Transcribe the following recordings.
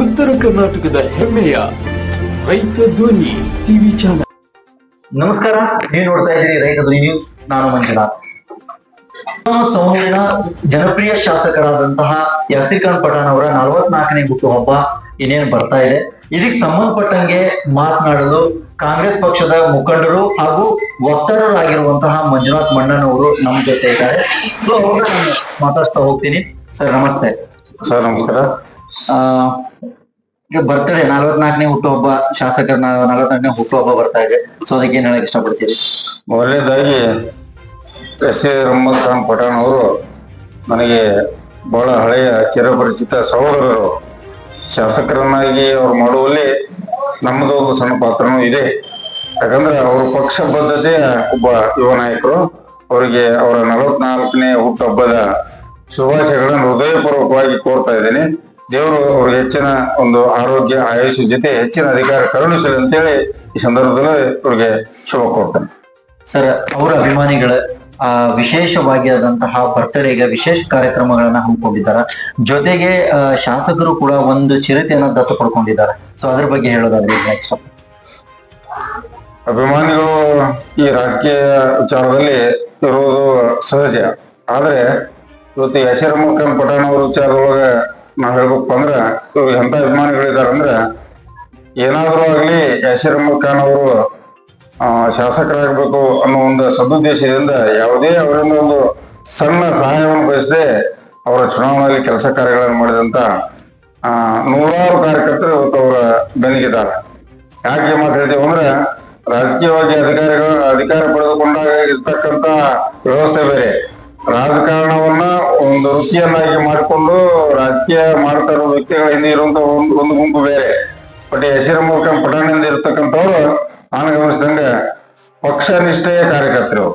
ಉತ್ತರ ಕರ್ನಾಟಕದ ಹೆಮ್ಮೆಯ ರೈತ ಧ್ವನಿ ಟಿವಿ ಚಾನಲ್. ನಮಸ್ಕಾರ ನೀವು ನೋಡ್ತಾ ಇದ್ದೀರಿ ರೈತ ಧ್ವನಿ ನ್ಯೂಸ್. ನಾನು ಮಂಜುನಾಥ್. ಸೌಮ್ಯನ ಜನಪ್ರಿಯ ಶಾಸಕರಾದಂತಹ ಯಸಿಕಾಂತ್ ಪಠಾಣ್ ಅವರ ನಲವತ್ನಾಲ್ಕನೇ ಹುಟ್ಟುಹಬ್ಬ ಇನ್ನೇನು ಬರ್ತಾ ಇದೆ. ಇದಕ್ಕೆ ಸಂಬಂಧಪಟ್ಟಂಗೆ ಮಾತನಾಡಲು ಕಾಂಗ್ರೆಸ್ ಪಕ್ಷದ ಮುಖಂಡರು ಹಾಗೂ ವಕ್ತಾರರಾಗಿರುವಂತಹ ಮಂಜುನಾಥ್ ಮಣ್ಣನ್ ಅವರು ನಮ್ಮ ಜೊತೆ ಇದ್ದಾರೆ. ಸೊ ಮಾತಾಡ್ತಾ ಹೋಗ್ತೀನಿ. ಸರ್ ನಮಸ್ತೆ. ಸರ್ ನಮಸ್ಕಾರ. ಆ ಈಗ ಬರ್ತಡೆ ನಲವತ್ನಾಲ್ಕನೇ ಹುಟ್ಟುಹಬ್ಬ ಶಾಸಕರ ನಲವತ್ನಾಲ್ಕನೇ ಹುಟ್ಟುಹಬ್ಬ ಬರ್ತಾ ಇದೆ. ಸೊ ಅದಕ್ಕೆ ಏನ್ ಹೇಳಕ್ ಇಷ್ಟಪಡ್ತೀರಿ? ಮೊದಲನೇದಾಗಿ ಎಸ್. ಎ. ರಹಮದ್ ಪಠಾಣ್ ಅವರು ನನಗೆ ಬಹಳ ಹಳೆಯ, ಚಿರಪರಿಚಿತ ಸಹೋದರರು. ಶಾಸಕರನ್ನಾಗಿ ಅವ್ರು ಮಾಡುವಲ್ಲಿ ನಮ್ಮದು ಒಂದು ಸಣ್ಣ ಪಾತ್ರನೂ ಇದೆ. ಯಾಕಂದ್ರೆ ಅವರು ಪಕ್ಷ ಬದ್ಧತೆಯ ಒಬ್ಬ ಯುವ ನಾಯಕರು. ಅವರಿಗೆ ಅವರ ನಲವತ್ನಾಲ್ಕನೇ ಹುಟ್ಟುಹಬ್ಬದ ಶುಭಾಶಯಗಳನ್ನು ಹೃದಯಪೂರ್ವಕವಾಗಿ ಕೋರ್ತಾ ಇದ್ದೇನೆ. ದೇವರು ಅವ್ರಿಗೆ ಹೆಚ್ಚಿನ ಒಂದು ಆರೋಗ್ಯ ಆಯುಷ್ ಜೊತೆ ಹೆಚ್ಚಿನ ಅಧಿಕಾರ ಕರುಣಿಸಲಿ ಅಂತೇಳಿ ಈ ಸಂದರ್ಭದಲ್ಲಿ ಅವ್ರಿಗೆ ಶುಭ ಕೊಡ್ತಾನೆ ಸರ್ ಅವರ ಅಭಿಮಾನಿಗಳ ಆ ವಿಶೇಷವಾಗಿ ಆದಂತಹ ಬರ್ತ್ಡೇಗೆ ವಿಶೇಷ ಕಾರ್ಯಕ್ರಮಗಳನ್ನ ಹಮ್ಮಿಕೊಂಡಿದ್ದಾರೆ? ಜೊತೆಗೆ ಶಾಸಕರು ಕೂಡ ಒಂದು ಚಿರತೆಯನ್ನ ದತ್ತು ಪಡ್ಕೊಂಡಿದ್ದಾರೆ ಸೊ ಅದ್ರ ಬಗ್ಗೆ ಹೇಳೋದಾದ್ರೆ ಅಭಿಮಾನಿಗಳು ಈ ರಾಜಕೀಯ ವಿಚಾರದಲ್ಲಿ ಇರುವುದು ಸಹಜ. ಆದ್ರೆ ಇವತ್ತು ಯಶರಮ್ಮ ಪಠಾಣ್ ಅವ್ರ ವಿಚಾರದೊಳಗೆ ನಾವ್ ಹೇಳ್ಬೇಕು ಅಂದ್ರ ಎಂತ ಅಂದ್ರ ಏನಾದ್ರೂ ಆಗ್ಲಿ ಯಶೀರ್ ಅಹಮದ್ ಖಾನ್ ಅವರು ಶಾಸಕರಾಗಬೇಕು ಅನ್ನೋ ಒಂದು ಸದುದ್ದೇಶದಿಂದ ಯಾವುದೇ ಅವರಿಂದ ಒಂದು ಸಣ್ಣ ಸಹಾಯವನ್ನು ಬಯಸದೆ ಅವರ ಚುನಾವಣೆಯಲ್ಲಿ ಕೆಲಸ ಕಾರ್ಯಗಳನ್ನು ಮಾಡಿದಂತ ಆ, ನೂರಾರು ಕಾರ್ಯಕರ್ತರು ಇವತ್ತು ಅವರ ಬೆನ್ನಿಗಿದ್ದಾರೆ. ಯಾಕೆ ಮಾತು ಅಂದ್ರೆ ರಾಜಕೀಯವಾಗಿ ಅಧಿಕಾರಿಗಳು ಅಧಿಕಾರ ಪಡೆದುಕೊಂಡಾಗ ಇರ್ತಕ್ಕಂತ ವ್ಯವಸ್ಥೆ ಬೇರೆ. ರಾಜಕಾರಣವನ್ನ ಒಂದು ವೃತ್ತಿಯನ್ನಾಗಿ ಮಾಡಿಕೊಂಡು ರಾಜಕೀಯ ಮಾಡ್ತಾ ಇರೋ ವ್ಯಕ್ತಿಗಳ ಹಿಂದೆ ಇರುವಂತ ಒಂದು ಗುಂಪು ಬೇರೆ. ಬಟ್ ಹೆಸರು ಮೂಲಕ ಪಟಾಣಿಯಿಂದ ಇರ್ತಕ್ಕಂಥವ್ರು ನಾನು ಗಮನಿಸಿದಂಗ ಪಕ್ಷ ನಿಷ್ಠೆಯ ಕಾರ್ಯಕರ್ತರು.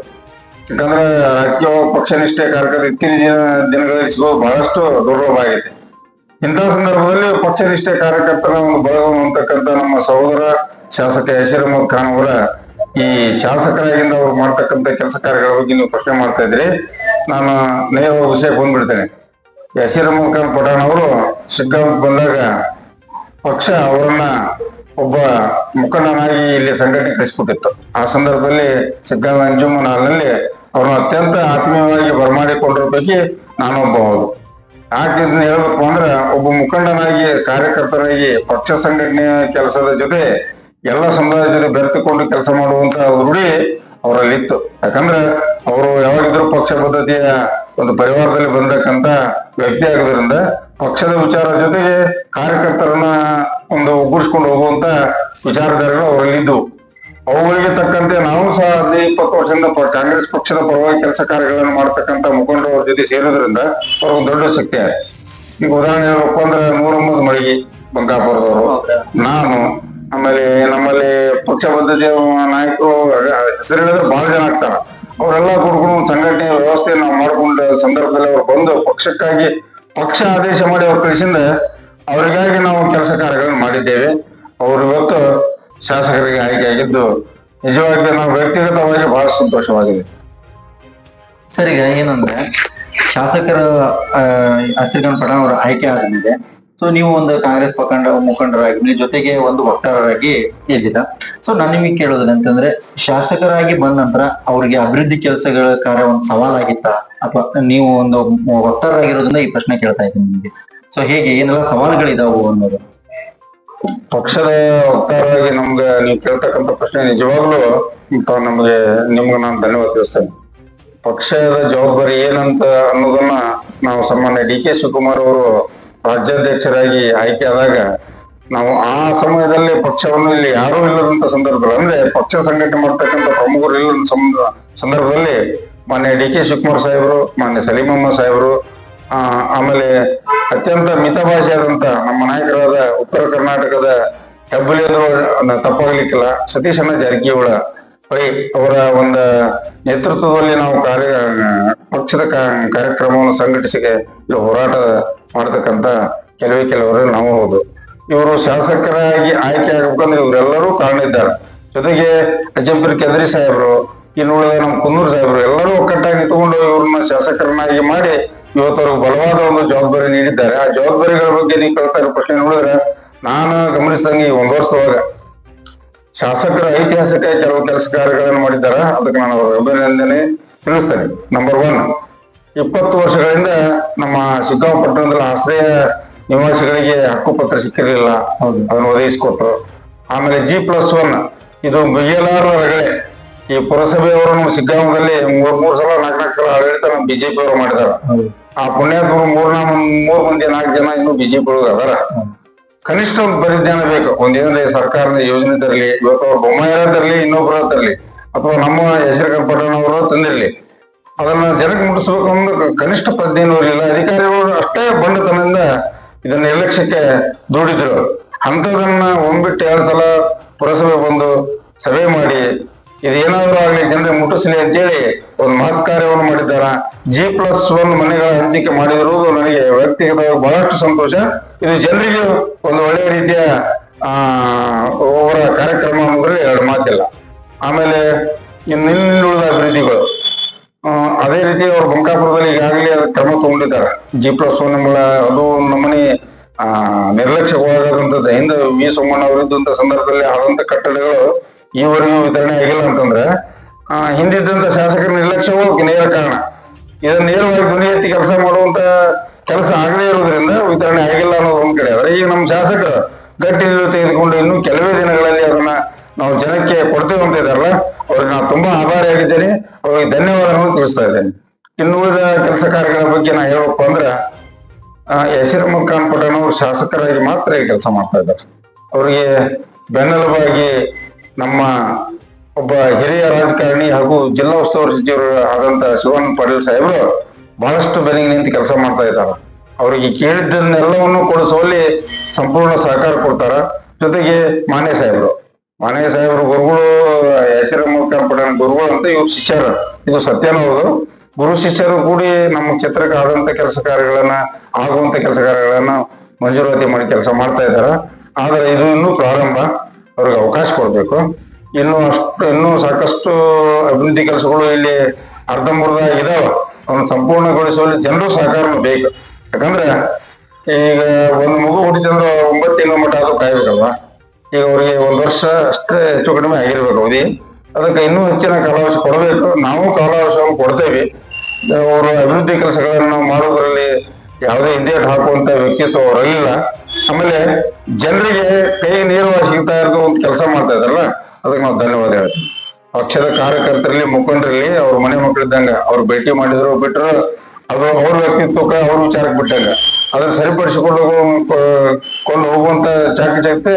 ಯಾಕಂದ್ರೆ ರಾಜಕೀಯ ಪಕ್ಷ ನಿಷ್ಠೆಯ ಕಾರ್ಯಕರ್ತರು ಇತ್ತೀಚಿನ ದಿನಗಳಲ್ಲಿ ಸಿಗೋದು ಬಹಳಷ್ಟು ದುರ್ಲಭ ಇಂತಹ ಸಂದರ್ಭದಲ್ಲಿ ಪಕ್ಷ ನಿಷ್ಠೆ ಕಾರ್ಯಕರ್ತರ ಒಂದು ಬಳಗವನ್ನು ಅಂತಕ್ಕಂಥ ನಮ್ಮ ಸಹೋದರ ಶಾಸಕ ಅಹಮದ್ ಖಾನ್ ಅವರ ಈ ಶಾಸಕರಾಗಿಂದ ಅವ್ರು ಮಾಡ್ತಕ್ಕಂಥ ಕೆಲಸ ಕಾರ್ಯಗಳ ಬಗ್ಗೆ ನೀವು ಪ್ರಶ್ನೆ ಮಾಡ್ತಾ ಇದ್ರಿ. ನಾನು ನೇರವಾಗಿ ವಿಷಯಕ್ಕೆ ಬಂದ್ಬಿಡ್ತೇನೆ. ಯಶೀರ್ ಅಹಮದ್ ಖಾನ್ ಪಠಾಣ್ ಅವರು ಶಿಗ್ಗಾಂವ್ ಬಂದಾಗ ಪಕ್ಷ ಅವರನ್ನ ಒಬ್ಬ ಮುಖಂಡನಾಗಿ ಇಲ್ಲಿ ಸಂಘಟನೆ ಕಳಿಸ್ಬಿಟ್ಟಿತ್ತು ಆ ಸಂದರ್ಭದಲ್ಲಿ ಸಿಗ್ಗಾಂವ್ ಅಂಜುಮನ್ ಹಾಲ್ನಲ್ಲಿ ಅವ್ರನ್ನ ಅತ್ಯಂತ ಆತ್ಮೀಯವಾಗಿ ಬರಮಾಡಿಕೊಂಡಿರೋ ಪೈಕಿ ನಾನೊಬ್ಬ ಹೌದು ಯಾಕೆ ಹೇಳ್ಬೇಕು ಅಂದ್ರೆ ಒಬ್ಬ ಮುಖಂಡನಾಗಿ ಕಾರ್ಯಕರ್ತರಾಗಿ ಪಕ್ಷ ಸಂಘಟನೆ ಕೆಲಸದ ಜೊತೆ ಎಲ್ಲ ಸಮುದಾಯದ ಜೊತೆ ಬೆರೆತುಕೊಂಡು ಕೆಲಸ ಮಾಡುವಂತ ರೂಢಿ ಅವರಲ್ಲಿತ್ತು. ಯಾಕಂದ್ರೆ ಪದ್ಧತಿಯ ಒಂದು ಪರಿವಾರದಲ್ಲಿ ಬಂದಕ್ಕಂತ ವ್ಯಕ್ತಿ ಆಗೋದ್ರಿಂದ ಪಕ್ಷದ ವಿಚಾರ ಜೊತೆಗೆ ಕಾರ್ಯಕರ್ತರನ್ನ ಒಂದು ಒಗ್ಗೂಡಿಸ್ಕೊಂಡು ಹೋಗುವಂತ ವಿಚಾರಧಾರೆಗಳು ಅವರಲ್ಲಿದ್ದವು ಅವುಗಳಿಗೆ ತಕ್ಕಂತೆ ನಾವು ಸಹ ಹದಿನೈದು, ಇಪ್ಪತ್ತು ವರ್ಷದಿಂದ ಕಾಂಗ್ರೆಸ್ ಪಕ್ಷದ ಪರವಾಗಿ ಕೆಲಸ ಕಾರ್ಯಗಳನ್ನು ಮಾಡ್ತಕ್ಕಂತ ಮುಖಂಡರ ಅವ್ರ ಜೊತೆ ಸೇರೋದ್ರಿಂದ ಅವ್ರ ಒಂದು ದೊಡ್ಡ ಶಕ್ತಿ ಈಗ ಉದಾಹರಣೆ ಹೇಳ್ಬೇಕು ಅಂದ್ರೆ ನೂರೊಂಬತ್ತು ಮಳಿಗೆ ಬಂಕಾಪುರದವರು ನಾನು, ಆಮೇಲೆ ನಮ್ಮಲ್ಲಿ ಪಕ್ಷ ಬದ್ಧತೆ ನಾಯಕರು ಹೆಸರು ಹೇಳಿದ್ರೆ ಬಹಳ ಜನ ಆಗ್ತಾರ. ಅವರೆಲ್ಲ ಕೂಡ್ಕೊಂಡು ಸಂಘಟನೆ ವ್ಯವಸ್ಥೆ ನಾವು ಮಾಡ್ಕೊಂಡ ಸಂದರ್ಭದಲ್ಲಿ ಅವರು ಬಂದು ಪಕ್ಷಕ್ಕಾಗಿ ಪಕ್ಷ ಆದೇಶ ಮಾಡಿ ಅವ್ರ ಕಳಿಸಿಂದ ಅವರಿಗಾಗಿ ನಾವು ಕೆಲಸ ಕಾರ್ಯಗಳನ್ನು ಮಾಡಿದ್ದೇವೆ. ಅವರು ಇವತ್ತು ಶಾಸಕರಿಗೆ ಆಯ್ಕೆಯಾಗಿದ್ದು ನಿಜವಾಗಿ ನಾವು ವ್ಯಕ್ತಿಗತವಾಗಿ ಬಹಳ ಸಂತೋಷವಾಗಿದೆ. ಸರಿ, ಈಗ ಏನಂದ್ರೆ ಶಾಸಕರ ಅಸ್ತಿಗನ್ ಪಡ ಅವರು ಆಯ್ಕೆ ಆದ್ಮೇಲೆ ಸೊ ನೀವು ಒಂದು ಕಾಂಗ್ರೆಸ್ ಪಕಂಡ ಮುಖಂಡರಾಗಿ ಜೊತೆಗೆ ಒಂದು ವಕ್ತಾರರಾಗಿ ಇದ್ದೀರಾ. ಸೊ ನಾನು ನಿಮಗೆ ಕೇಳೋದಿಲ್ಲ ಅಂತಂದ್ರೆ, ಶಾಸಕರಾಗಿ ಬಂದ ನಂತರ ಅವ್ರಿಗೆ ಅಭಿವೃದ್ಧಿ ಕೆಲಸಗಳ ಕಾರ್ಯ ಒಂದು ಸವಾಲಾಗಿತ್ತಾ? ಅಥವಾ ನೀವು ಒಂದು ವಕ್ತಾರರಾಗಿರೋದ್ರಿಂದ ಈ ಪ್ರಶ್ನೆ ಕೇಳ್ತಾ ಇದ್ದೀನಿ ನಿಮಗೆ. ಸೊ ಹೇಗೆ, ಏನೆಲ್ಲ ಸವಾಲುಗಳಿದಾವು ಅನ್ನೋದು. ಪಕ್ಷದ ವಕ್ತಾರರಾಗಿ ನಮ್ಗೆ ನೀವು ಕೇಳ್ತಕ್ಕಂಥ ಪ್ರಶ್ನೆ ನಿಜವಾಗ್ಲೂ ನಮಗೆ, ನಿಮ್ಗೆ ನಾನು ಧನ್ಯವಾದ ತಿಳಿಸ್ತೇನೆ. ಪಕ್ಷದ ಜವಾಬ್ದಾರಿ ಏನಂತ ಅನ್ನೋದನ್ನ ನಾವು ಸಾಮಾನ್ಯ ಡಿ ಕೆ ಶಿವಕುಮಾರ್ ಅವರು ರಾಜ್ಯಾಧ್ಯಕ್ಷರಾಗಿ ಆಯ್ಕೆ ಆದಾಗ ನಾವು ಆ ಸಮಯದಲ್ಲಿ ಪಕ್ಷವನ್ನು ಇಲ್ಲಿ ಯಾರೂ ಇಲ್ಲದಂತ ಸಂದರ್ಭದಲ್ಲಿ ಅಂದ್ರೆ ಪಕ್ಷ ಸಂಘಟನೆ ಮಾಡ್ತಕ್ಕಂಥ ಪ್ರಮುಖರು ಇಲ್ಲದ ಸಂದ- ಸಂದರ್ಭದಲ್ಲಿ ಮಾನ್ಯ ಡಿ ಕೆ ಶಿವಕುಮಾರ್ ಸಾಹೇಬರು ಮಾನ್ಯ ಸಲೀಮಮ್ಮ ಸಾಹೇಬರು ಆ, ಆಮೇಲೆ ಅತ್ಯಂತ ಮಿತಭಾಷೆಯಾದಂತ ನಮ್ಮ ನಾಯಕರಾದ ಉತ್ತರ ಕರ್ನಾಟಕದ ಹೆಬ್ಬುಲಿಯದ್ರು ತಪ್ಪಾಗ್ಲಿಕ್ಕಿಲ್ಲ. ಸತೀಶ್ ಅಣ್ಣ ಜಾರಕಿಹೊಳ ಅವರ ಒಂದು ನೇತೃತ್ವದಲ್ಲಿ ನಾವು ಕಾರ್ಯ ಪಕ್ಷದ ಕಾರ್ಯಕ್ರಮವನ್ನು ಸಂಘಟಿಸಿಗೆ ಹೋರಾಟ ಮಾಡತಕ್ಕಂತ ಕೆಲವೇ ಕೆಲವರು ನಾವು ಹೌದು. ಇವರು ಶಾಸಕರಾಗಿ ಆಯ್ಕೆ ಆಗ್ಬೇಕಂದ್ರೆ ಇವರೆಲ್ಲರೂ ಕಾರಣ ಇದ್ದಾರೆ. ಜೊತೆಗೆ ಅಜ್ಜಂಪುರ ಕೆದ್ರಿ ಸಾಹೇಬ್ರು ಇನ್ನು ಉಳಿದ ನಮ್ಮ ಕುನ್ನೂರು ಸಾಹೇಬರು ಎಲ್ಲರೂ ಒಕ್ಕಟ್ಟಾಗಿ ತಗೊಂಡು ಇವ್ರನ್ನ ಶಾಸಕರನ್ನಾಗಿ ಮಾಡಿ ಇವತ್ತು ಬಲವಾದ ಒಂದು ಜವಾಬ್ದಾರಿ ನೀಡಿದ್ದಾರೆ. ಆ ಜವಾಬ್ದಾರಿಗಳ ಬಗ್ಗೆ ನೀವು ಕೇಳ್ತಾ ಇರೋ ಪ್ರಶ್ನೆ ನೋಡಿದ್ರೆ ನಾನು ಗಮನಿಸಿದಂಗೆ ಈ ಒಂದು ವರ್ಷದೊಳಗ ಶಾಸಕರ ಐತಿಹಾಸಿಕ ಕೆಲವು ಕೆಲಸ ಕಾರ್ಯಗಳನ್ನು ಮಾಡಿದ್ದಾರೆ? ಅದಕ್ಕೆ ನಾನು ಅವರ ಅಭಿನಂದನೆ ತಿಳಿಸ್ತೇನೆ. ನಂಬರ್ ಒನ್ ಇಪ್ಪತ್ತು ವರ್ಷಗಳಿಂದ ನಮ್ಮ ಶಿಗ್ಗಾಂವ್ ಪಟ್ಟಣದಲ್ಲಿ ಆಶ್ರಯ ನಿವಾಸಿಗಳಿಗೆ ಹಕ್ಕುಪತ್ರ ಸಿಕ್ಕಿರಲಿಲ್ಲ. ಅದನ್ನು ಒದಗಿಸಿಕೊಟ್ರು. ಆಮೇಲೆ ಜಿ ಪ್ಲಸ್ ಒನ್ ಇದು ಮುಗಿಯಲಾರು ರಗಳೆ ಈ ಪುರಸಭೆಯವರು ನಮ್ಮ ಶಿಗ್ಗಾಂವದಲ್ಲಿ ಮೂರ್ ಮೂರ್ ಸಲ ನಾಲ್ಕು ನಾಲ್ಕು ಸಲ ಆಡಳಿತ ನಮ್ಮ ಬಿಜೆಪಿ ಅವರು ಮಾಡಿದಾರ ಆ ಪುಣ್ಯಾತ್ಮರು ಮೂರ್ ಮೂರ್ ಮಂದಿ ನಾಲ್ಕು ಜನ ಇನ್ನು ಬಿಜೆಪಿ ಅದಾರ. ಕನಿಷ್ಠ ಒಂದು ಪರಿಜ್ಞಾನ ಬೇಕು. ಒಂದೇನಂದ್ರೆ ಸರ್ಕಾರದ ಯೋಜನೆ ತರಲಿ ಇವತ್ತು ಅವ್ರು ಬೊಮ್ಮಾಯಿರ ತರಲಿ ಇನ್ನೊಬ್ಬರ ತರಲಿ ಅಥವಾ ನಮ್ಮ ಹೆಸರು ಪಟ್ಟಣವರು ತಂದಿರಲಿ. ಅದನ್ನ ಜನಕ್ಕೆ ಮುಟ್ಟಿಸ್ಬೇಕು ಅಂದ್ರೆ ಕನಿಷ್ಠ ಪ್ರಜ್ಞೆನೂ ಇರಲಿಲ್ಲ. ಅಧಿಕಾರಿಗಳು ಅಷ್ಟೇ ಬಂಡತನದಿಂದ ಇದನ್ನ ನಿರ್ಲಕ್ಷ್ಯಕ್ಕೆ ದೂಡಿದ್ರು. ಅಂಥದನ್ನ ಒಂಬಿಟ್ಟು ಎರಡು ಸಲ ಪುರಸಭೆ ಬಂದು ಸಭೆ ಮಾಡಿ ಇದೇನಾದ್ರೂ ಆಗ್ಲಿ ಜನರಿಗೆ ಮುಟ್ಟಿಸ್ಲಿ ಅಂತೇಳಿ ಒಂದು ಮಹತ್ ಕಾರ್ಯವನ್ನು ಮಾಡಿದ್ದಾರ? ಜಿ ಪ್ಲಸ್ ಒನ್ ಮನೆಗಳ ಹಂಚಿಕೆ ಮಾಡಿರುವುದು ನನಗೆ ವ್ಯಕ್ತಿಗತವಾಗಿ ಬಹಳಷ್ಟು ಸಂತೋಷ. ಇದು ಜನರಿಗೆ ಒಂದು ಒಳ್ಳೆಯ ರೀತಿಯ, ಆ, ಅವರ ಕಾರ್ಯಕ್ರಮ ಅಂದ್ರೆ ಎರಡು ಮಾತಿಲ್ಲ. ಆಮೇಲೆ ಇನ್ನು ಇನ್ನುಳಿದ ಅಭಿವೃದ್ಧಿಗಳು ಆ, ಅದೇ ರೀತಿ ಅವರು ಬಂಕಾಪುರದಲ್ಲಿ ಈಗಾಗಲೇ ಅದಕ್ಕೆ ಜಿ ಪ್ಲಸ್ ಒನ್ ಅದು ನಮ್ಮನೆ ಆ ನಿರ್ಲಕ್ಷ್ಯವಾಗದಂತದ್ದು ಹಿಂದೆ ವಿ ಸೋಮಣ್ಣ ಅವರಿದ್ದಂಥ ಸಂದರ್ಭದಲ್ಲಿ ಆದಂತ ಕಟ್ಟಡಗಳು ಈವರೆಗೂ ವಿತರಣೆ ಆಗಿಲ್ಲ ಅಂತಂದ್ರೆ ಆ, ಹಿಂದಿದ್ದಂತ ಶಾಸಕರ ನಿರ್ಲಕ್ಷ್ಯವೂ ನೇರ ಕಾರಣ. ಇದನ್ನ ನೇರವಾಗಿ ಧ್ವನಿ ಕೆಲಸ ಮಾಡುವಂತ ಕೆಲಸ ಆಗದೇ ಇರೋದ್ರಿಂದ ವಿತರಣೆ ಆಗಿಲ್ಲ ಅನ್ನೋದು ಒಂದ್ ಕಡೆ. ಆದ್ರೆ ಈಗ ನಮ್ಮ ಶಾಸಕರು ಗಟ್ಟಿ ತೆಗೆದುಕೊಂಡು ಇನ್ನು ಕೆಲವೇ ದಿನಗಳಲ್ಲಿ ಅದನ್ನ ನಾವು ಜನಕ್ಕೆ ಕೊಡ್ತೇವೆ ಅಂತ ಇದಾರಲ್ಲ ಅವ್ರಿಗೆ ನಾನು ತುಂಬಾ ಆಭಾರಿಯಾಗಿದ್ದೇನೆ. ಅವ್ರಿಗೆ ಧನ್ಯವಾದಗಳನ್ನು ತಿಳಿಸ್ತಾ ಇದ್ದೇನೆ. ಇನ್ನು ಉಳಿದ ಕೆಲಸ ಕಾರ್ಯಗಳ ಬಗ್ಗೆ ನಾ ಹೇಳಬೇಕು ಅಂದ್ರ ಹೆಸರು ಖಾನ್ ಪಠಾಣ್ ಅವರು ಶಾಸಕರಾಗಿ ಮಾತ್ರ ಕೆಲಸ ಮಾಡ್ತಾ ಇದ್ದಾರೆ. ಅವರಿಗೆ ಬೆನ್ನೆಲುಬಾಗಿ ನಮ್ಮ ಒಬ್ಬ ಹಿರಿಯ ರಾಜಕಾರಣಿ ಹಾಗೂ ಜಿಲ್ಲಾ ಉಸ್ತುವಾರಿ ಸಚಿವರು ಆದಂತ ಶಿವನ್ ಪಾಟೀಲ್ ಸಾಹೇಬರು ಬಹಳಷ್ಟು ಬೆನ್ನಿಗೆ ನಿಂತು ಕೆಲಸ ಮಾಡ್ತಾ ಇದ್ದಾರೆ. ಅವರಿಗೆ ಕೇಳಿದ್ದನ್ನೆಲ್ಲವನ್ನು ಕೊಡಿಸುವಲ್ಲಿ ಸಂಪೂರ್ಣ ಸಹಕಾರ ಕೊಡ್ತಾರ. ಜೊತೆಗೆ ಮಾನ್ಯ ಸಾಹೇಬರು ಮಾನ್ಯ ಸಾಹೇಬರು ಗುರುಗಳು ಹೆಸರು ಖಾನ್ ಪಠಾಣ್ ಗುರುಗಳು ಅಂತ ಇವ್ರು ಶಿಷ್ಯರು. ಇದು ಸತ್ಯನೂ ಹೌದು. ಗುರು ಶಿಷ್ಯರು ಕೂಡಿ ನಮ್ಮ ಕ್ಷೇತ್ರಕ್ಕೆ ಆದಂತ ಕೆಲಸ ಕಾರ್ಯಗಳನ್ನ, ಆಗುವಂತ ಕೆಲಸ ಕಾರ್ಯಗಳನ್ನ ಮಂಜೂರಾತಿ ಮಾಡಿ ಕೆಲಸ ಮಾಡ್ತಾ ಇದ್ದಾರೆ. ಆದ್ರೆ ಇದು ಇನ್ನೂ ಪ್ರಾರಂಭ. ಅವ್ರಿಗೆ ಅವಕಾಶ ಕೊಡ್ಬೇಕು. ಇನ್ನು ಅಷ್ಟು, ಇನ್ನೂ ಸಾಕಷ್ಟು ಅಭಿವೃದ್ಧಿ ಕೆಲಸಗಳು ಇಲ್ಲಿ ಅರ್ಧಂಬರ್ಧ ಇದಾವೆ. ಅವನ್ನ ಸಂಪೂರ್ಣಗೊಳಿಸುವಲ್ಲಿ ಜನರು ಸಹಕಾರ ಬೇಕು. ಯಾಕಂದ್ರೆ ಈಗ ಒಂದು ಮಗು ಹುಟ್ಟಿದ್ರೆ ಒಂಬತ್ತು ತಿಂಗಳ ಮಟ್ಟ ಅದು ಕಾಯ್ಬೇಕಲ್ವಾ? ಈಗ ಅವರಿಗೆ ಒಂದು ವರ್ಷ ಅಷ್ಟೇ ಹೆಚ್ಚು ಕಡಿಮೆ ಆಗಿರ್ಬೇಕು ಅವಧಿ. ಅದಕ್ಕೆ ಇನ್ನೂ ಹೆಚ್ಚಿನ ಕಾಲಾವಶ ಕೊಡಬೇಕು. ನಾವು ಕಾಲಾವಶವನ್ನು ಕೊಡ್ತೇವೆ. ಅವರ ಅಭಿವೃದ್ಧಿ ಕೆಲಸಗಳನ್ನು ಮಾಡೋದ್ರಲ್ಲಿ ಯಾವುದೇ ಹಿಂದೆ ಹಾಕುವಂತ ವ್ಯಕ್ತಿತ್ವ ಅವರಲ್ಲಿಲ್ಲ ಆಮೇಲೆ ಜನರಿಗೆ ಕೈ ನೀರು ಸಿಗ್ತಾ ಇರೋದು ಒಂದು ಕೆಲಸ ಮಾಡ್ತಾ ಇದಾರಲ್ಲ ಅದಕ್ಕೆ ನಾವು ಧನ್ಯವಾದ ಹೇಳ್ತೀವಿ ಪಕ್ಷದ ಕಾರ್ಯಕರ್ತರಲ್ಲಿ, ಮುಖಂಡರಲ್ಲಿ, ಅವ್ರ ಮನೆ ಮಕ್ಕಳಿದ್ದಂಗ ಅವ್ರು ಭೇಟಿ ಮಾಡಿದ್ರು ಬಿಟ್ಟರು ಅದು ಅವ್ರ ವ್ಯಕ್ತಿತ್ವಕ್ಕೆ ಅವ್ರ ವಿಚಾರಕ್ಕೆ ಬಿಟ್ಟಂಗ. ಅದನ್ನ ಸರಿಪಡಿಸಿಕೊಂಡು ಕೊಂಡು ಹೋಗುವಂತ ಚಾಕಚಕ್ಯತೆ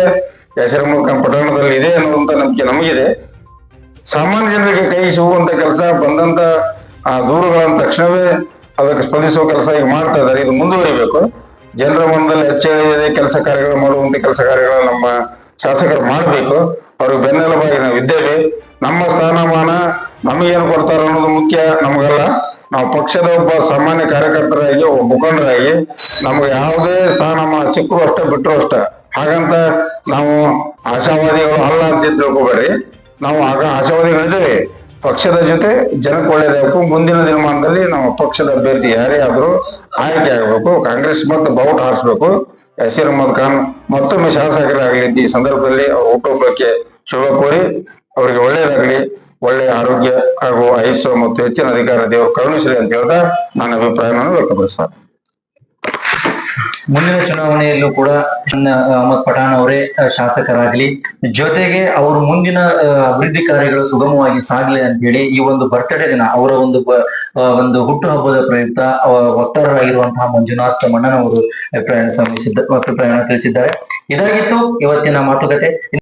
ಯಶರಮ್ಮ ಪಟ್ಟಣದಲ್ಲಿ ಇದೆ ಅನ್ನುವಂತ ನಂಬಿಕೆ ನಮಗಿದೆ. ಸಾಮಾನ್ಯ ಜನರಿಗೆ ಕೈ ಸಿಗುವಂತ ಕೆಲಸ ಬಂದಂತ, ಆ ದೂರುಗಳನ್ನ ತಕ್ಷಣವೇ ಅದಕ್ಕೆ ಸ್ಪಂದಿಸುವ ಕೆಲಸ ಈಗ ಮಾಡ್ತಾ ಇದ್ದಾರೆ. ಇದು ಮುಂದುವರಿಬೇಕು. ಜನರ ಮನದಲ್ಲಿ ಹೆಚ್ಚಿನ ಕೆಲಸ ಕಾರ್ಯಗಳು ಮಾಡುವಂತ ಕೆಲಸ ಕಾರ್ಯಗಳನ್ನ ನಮ್ಮ ಶಾಸಕರು ಮಾಡಬೇಕು. ಅವ್ರಿಗೆ ಬೆನ್ನೆಲುಬಾಗಿ ನಾವು ಇದ್ದೇವೆ. ನಮ್ಮ ಸ್ಥಾನಮಾನ ನಮಗೇನು ಕೊಡ್ತಾರೋ ಅನ್ನೋದು ಮುಖ್ಯ ನಮಗಲ್ಲ. ನಾವು ಪಕ್ಷದ ಒಬ್ಬ ಸಾಮಾನ್ಯ ಕಾರ್ಯಕರ್ತರಾಗಿ, ಒಬ್ಬ ಮುಖಂಡರಾಗಿ ನಮಗೆ ಯಾವುದೇ ಸ್ಥಾನಮಾನ ಸಿಕ್ಕರು ಅಷ್ಟೇ ಬಿಟ್ಟರು ಅಷ್ಟೇ. ಹಾಗಂತ ನಾವು ಆಶಾವಾದಿಗಳು ಅಲ್ಲ ಅಂತ ತಿಳ್ಕೊಬೇಡಿ ನಾವು ಆಗ ಆಶಾವಾದಿಗಳಿದ್ದೇವೆ ಪಕ್ಷದ ಜೊತೆ ಜನಕ್ಕೆ ಒಳ್ಳೇದಾಗಬೇಕು ಮುಂದಿನ ದಿನಮಾನದಲ್ಲಿ ನಾವು ಪಕ್ಷದ ಅಭ್ಯರ್ಥಿ ಯಾರೇ ಆದರೂ ಆಯ್ಕೆ ಆಗಬೇಕು, ಕಾಂಗ್ರೆಸ್ ಮತ್ತು ಬಾವುಟ ಹಾರಿಸ್ಬೇಕು. ಯಶೀರ್ ಅಹಮದ್ ಖಾನ್ ಮತ್ತೊಮ್ಮೆ ಶಾಸಕರಾಗಲಿ ಈ ಸಂದರ್ಭದಲ್ಲಿ ಅವ್ರ ಹುಟ್ಟುಹಬ್ಬಕ್ಕೆ ಶುಭ ಕೋರಿ, ಅವರಿಗೆ ಒಳ್ಳೇದಾಗಲಿ, ಒಳ್ಳೆಯ ಆರೋಗ್ಯ ಹಾಗೂ ಆಯುಷ್ಯ ಮತ್ತು ಹೆಚ್ಚಿನ ಅಧಿಕಾರ ದೇವರು ಕರುಣಿಸಲಿ ಅಂತ ಹೇಳ್ತಾ ನನ್ನ ಅಭಿಪ್ರಾಯವನ್ನು ವ್ಯಕ್ತಪಡಿಸ್ತಾರೆ ಮುಂದಿನ ಚುನಾವಣೆಯಲ್ಲೂ ಕೂಡ ಅಹಮದ್ ಪಠಾಣ್ ಅವರೇ ಶಾಸಕರಾಗಲಿ. ಜೊತೆಗೆ ಅವರು ಮುಂದಿನ ಅಭಿವೃದ್ಧಿ ಕಾರ್ಯಗಳು ಸುಗಮವಾಗಿ ಸಾಗಲಿ ಅಂತ ಹೇಳಿ ಈ ಒಂದು ಬರ್ತಡೇ ದಿನ, ಅವರ ಒಂದು ಒಂದು ಹುಟ್ಟುಹಬ್ಬದ ಪ್ರಯುಕ್ತ ವಕ್ತಾರರಾಗಿರುವಂತಹ ಮಂಜುನಾಥ್ ಮಣ್ಣನವರು ಅಭಿಪ್ರಾಯ ಸಲ್ಲಿಸಿದ್ದ ಅಭಿಪ್ರಾಯವನ್ನು ತಿಳಿಸಿದ್ದಾರೆ. ಇದಾಗಿತ್ತು ಇವತ್ತಿನ ಮಾತುಕತೆ.